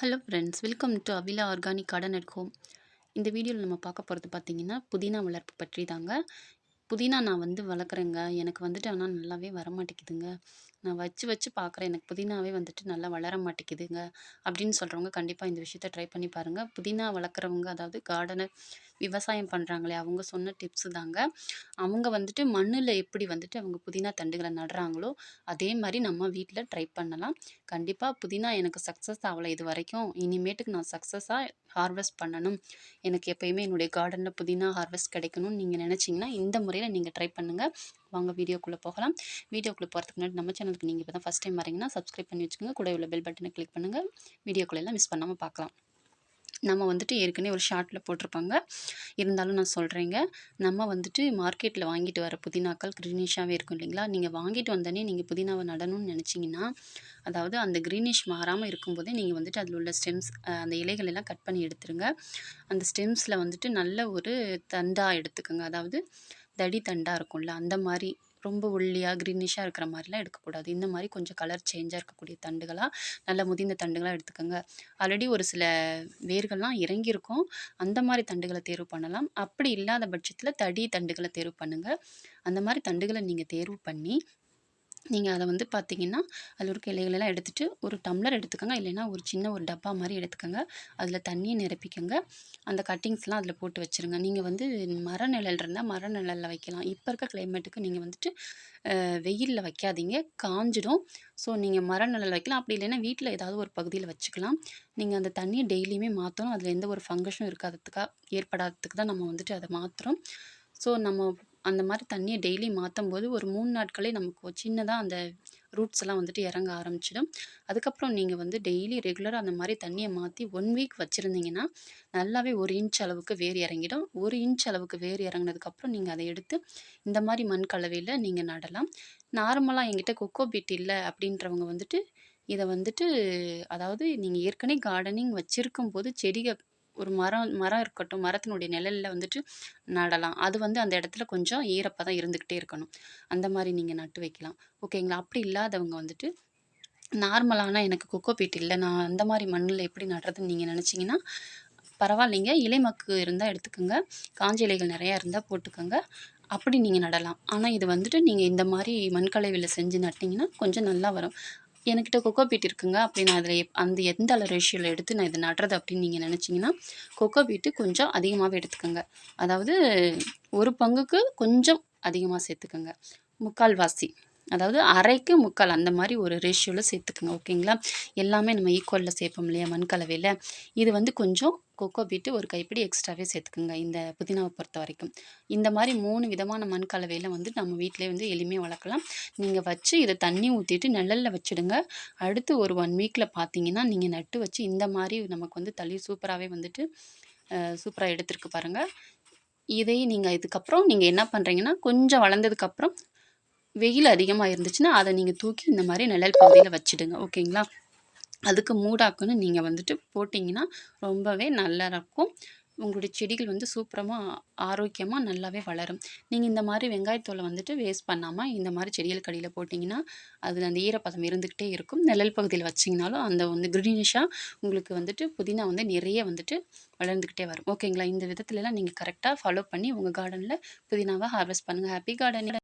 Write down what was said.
Hello friends welcome to Abhila organic garden at home இந்த வீடியோவில் நம்ம பார்க்க போகிறது பார்த்தீங்கன்னா புதினா வளர்ப்பு பற்றி தாங்க புதினா நான் வந்து வளர்க்குறேங்க. எனக்கு வந்துட்டு ஆனால் நல்லாவே வரமாட்டேங்குதுங்க. நான் வச்சு வச்சு பார்க்குறேன். எனக்கு புதினாவே வந்துட்டு நல்லா வளர மாட்டேங்குதுங்க. அப்படின்னு சொல்கிறவங்க கண்டிப்பாக இந்த விஷயத்த ட்ரை பண்ணி பாருங்கள் புதினா வளர்க்குறவங்க அதாவது கார்டனர் விவசாயம் பண்ணுறாங்களே அவங்க சொன்ன டிப்ஸு தாங்க. அவங்க வந்துட்டு மண்ணில் எப்படி வந்துட்டு அவங்க புதினா தண்டுகளை நடுறாங்களோ அதே மாதிரி நம்ம வீட்டில் ட்ரை பண்ணலாம். கண்டிப்பாக புதினா எனக்கு சக்ஸஸ் ஆகலை இது வரைக்கும். இனிமேட்டுக்கு நான் சக்ஸஸாக ஹார்வெஸ்ட் பண்ணணும். எனக்கு எப்போயுமே என்னுடைய கார்டனில் புதினா ஹார்வெஸ்ட் கிடைக்கணும்னு நீங்கள் நினச்சிங்கன்னா இந்த முறையில் நீங்கள் ட்ரை பண்ணுங்கள் வாங்க வீடியோக்குள்ளே போகலாம். வீடியோக்குள்ளே போகிறதுக்கு முன்னாடி நம்ம சேனலுக்கு நீங்கள் இப்போ தான் ஃபஸ்ட் டைம் வரீங்கன்னா சப்ஸ்கிரைப் பண்ணி வச்சுக்கோங்க. கூட உள்ள பெல் பட்டனை கிளிக் பண்ணுங்கள் வீடியோக்குள்ளெல்லாம் மிஸ் பண்ணாமல் பார்க்கலாம். நம்ம வந்துட்டு ஏற்கனவே ஒரு ஷார்ட்டில் போட்டிருப்பாங்க. இருந்தாலும் நான் சொல்கிறேங்க நம்ம வந்துட்டு மார்க்கெட்டில் வாங்கிட்டு வர புதினாக்கள் க்ரீனிஷாகவே இருக்கும் இல்லைங்களா? நீங்கள் வாங்கிட்டு வந்தோடனே நீங்கள் புதினாவை நடணும்னு நினச்சிங்கன்னா அதாவது அந்த க்ரீனிஷ் மாறாமல் இருக்கும்போதே நீங்கள் வந்துட்டு அதில் உள்ள ஸ்டெம்ஸ் அந்த இலைகள் எல்லாம் கட் பண்ணி எடுத்துருங்க. அந்த ஸ்டெம்ஸில் வந்துட்டு நல்ல ஒரு தண்டாக எடுத்துக்கோங்க. அதாவது தடி தண்டாக இருக்கும்ல அந்த மாதிரி ரொம்ப ஒல்லியாக க்ரீனிஷாக இருக்கிற மாதிரிலாம் எடுக்கக்கூடாது. இந்த மாதிரி கொஞ்சம் கலர் சேஞ்சாக இருக்கக்கூடிய தண்டுகளாக நல்ல முதிர்ந்த தண்டுகளாக எடுத்துக்கோங்க. ஆல்ரெடி ஒரு சில வேர்கள்லாம் இறங்கியிருக்கும். அந்த மாதிரி தண்டுகளை தேர்வு பண்ணலாம். அப்படி இல்லாத பட்சத்தில் தடி தண்டுகளை தேர்வு பண்ணுங்கள் அந்த மாதிரி தண்டுகளை நீங்கள் தேர்வு பண்ணி நீங்கள் அதை வந்து பார்த்தீங்கன்னா அதில் இருக்க இலைகளெல்லாம் எடுத்துகிட்டு ஒரு டம்ளர் எடுத்துக்கோங்க. இல்லைன்னா ஒரு சின்ன ஒரு டப்பா மாதிரி எடுத்துக்கோங்க. அதில் தண்ணியை நிரப்பிக்கோங்க. அந்த கட்டிங்ஸ்லாம் அதில் போட்டு வச்சுருங்க. நீங்கள் வந்து மர நிழல் இருந்தால் மர நிழலில் வைக்கலாம். இப்போ இருக்க கிளைமேட்டுக்கு நீங்கள் வந்துட்டு வெயிலில் வைக்காதீங்க. காஞ்சிடும். ஸோ நீங்கள் மர நிழல் வைக்கலாம். அப்படி இல்லைன்னா வீட்டில் ஏதாவது ஒரு பகுதியில் வச்சுக்கலாம். நீங்கள் அந்த தண்ணியை டெய்லியுமே மாற்றணும் அதில் எந்த ஒரு ஃபங்கஷனும் இருக்காததுக்காக ஏற்படாததுக்கு தான் நம்ம வந்துட்டு அதை மாற்றுறோம் ஸோ நம்ம அந்த மாதிரி தண்ணியை டெய்லி மாற்றும் போது ஒரு மூணு நாட்களே நமக்கு சின்னதாக அந்த ரூட்ஸ் எல்லாம் வந்துட்டு இறங்க ஆரம்பிச்சிடும். அதுக்கப்புறம் நீங்கள் வந்து டெய்லி ரெகுலராக அந்த மாதிரி தண்ணியை மாற்றி ஒன் வீக் வச்சுருந்தீங்கன்னா நல்லாவே ஒரு இன்ச் அளவுக்கு வேர் இறங்கிடும். ஒரு இன்ச் அளவுக்கு வேர் இறங்கினதுக்கப்புறம் நீங்கள் அதை எடுத்து இந்த மாதிரி மண் கலவையில் நீங்கள் நடலாம். நார்மலாக எங்கிட்ட கொக்கோ பீட் இல்லை அப்படின்றவங்க வந்துட்டு இதை வந்துட்டு அதாவது நீங்கள் ஏற்கனவே கார்டனிங் வச்சுருக்கும் போது செடிகள் ஒரு மரம் மரம் இருக்கட்டும் மரத்தினுடைய நிழலில் வந்துட்டு நடலாம். அது வந்து அந்த இடத்துல கொஞ்சம் ஈரப்பதம் இருந்துக்கிட்டே இருக்கணும். அந்த மாதிரி நீங்கள் நட்டு வைக்கலாம். ஓகேங்களா? அப்படி இல்லாதவங்க வந்துட்டு நார்மலான எனக்கு கொக்கோ பீட் இல்லை. நான் அந்த மாதிரி மண்ணில் எப்படி நடுறதுன்னு நீங்கள் நினச்சிங்கன்னா பரவாயில்லைங்க. இலை மக்கு இருந்தால் எடுத்துக்கோங்க. காஞ்ச இலைகள் நிறையா இருந்தால் போட்டுக்கோங்க. அப்படி நீங்கள் நடலாம். ஆனால் இது வந்துட்டு நீங்கள் இந்த மாதிரி மண்கலவையில் செஞ்சு நட்டிங்கன்னா கொஞ்சம் நல்லா வரும். என்கிட்ட கொக்கோ பீட் இருக்குங்க. அப்படி நான் அதில் அந்த எந்த அளவு ரேஷியோவில் எடுத்து நான் இதை நடுறது அப்படின்னு நீங்கள் நினச்சிங்கன்னா கொக்கோ பீட்டு கொஞ்சம் அதிகமாகவே எடுத்துக்கோங்க. அதாவது ஒரு பங்குக்கு கொஞ்சம் அதிகமாக சேர்த்துக்கோங்க. முக்கால்வாசி. அதாவது அரைக்கு முக்கால் அந்த மாதிரி ஒரு ரேஷியோவில் சேர்த்துக்குங்க. ஓகேங்களா? எல்லாமே நம்ம ஈக்குவலில் சேர்ப்போம் இல்லையா மண் கலவையில் இது வந்து கொஞ்சம் கொக்கோ பீட்டு ஒரு கைப்பிடி எக்ஸ்ட்ராவே சேர்த்துக்குங்க இந்த புதினாவை பொறுத்த வரைக்கும். இந்த மாதிரி மூணு விதமான மண் கலவையில் வந்து நம்ம வீட்டிலே வந்து எளிமையாக வளர்க்கலாம். நீங்கள் வச்சு இதை தண்ணி ஊற்றிட்டு நிழலில் வச்சுடுங்க. அடுத்து ஒரு ஒன் வீக்கில் பார்த்தீங்கன்னா நீங்கள் நட்டு வச்சு இந்த மாதிரி நமக்கு வந்து தள்ளி சூப்பராகவே வந்துட்டு சூப்பராக எடுத்துருக்கு பாருங்கள் இதையும் நீங்கள் இதுக்கப்புறம் நீங்கள் என்ன பண்ணுறீங்கன்னா கொஞ்சம் வளர்ந்ததுக்கப்புறம் வெயில் அதிகமாக இருந்துச்சுன்னா அதை நீங்கள் தூக்கி இந்த மாதிரி நிழல் பகுதியில் வச்சுடுங்க. ஓகேங்களா? அதுக்கு மூடாக்குன்னு நீங்கள் வந்துட்டு போட்டிங்கன்னா ரொம்பவே நல்லா இருக்கும் உங்களுடைய செடிகள் வந்து சூப்பரமாக ஆரோக்கியமாக நல்லாவே வளரும். நீங்கள் இந்த மாதிரி வெங்காயத்தோலை வந்துட்டு வேஸ்ட் பண்ணாமல் இந்த மாதிரி செடிகள் கடியில் போட்டிங்கன்னா அதில் அந்த ஈரப்பதம் இருந்துக்கிட்டே இருக்கும். நிழல் பகுதியில் வச்சிங்கனாலும் அந்த வந்து க்ரீனிஷாக உங்களுக்கு வந்துட்டு புதினா வந்து நிறைய வந்துட்டு வளர்ந்துக்கிட்டே வரும். ஓகேங்களா? இந்த விதத்துலலாம் நீங்கள் கரெக்டாக ஃபாலோ பண்ணி உங்கள் கார்டனில் புதினாவை ஹார்வெஸ்ட் பண்ணுங்கள் ஹாப்பி கார்டனில்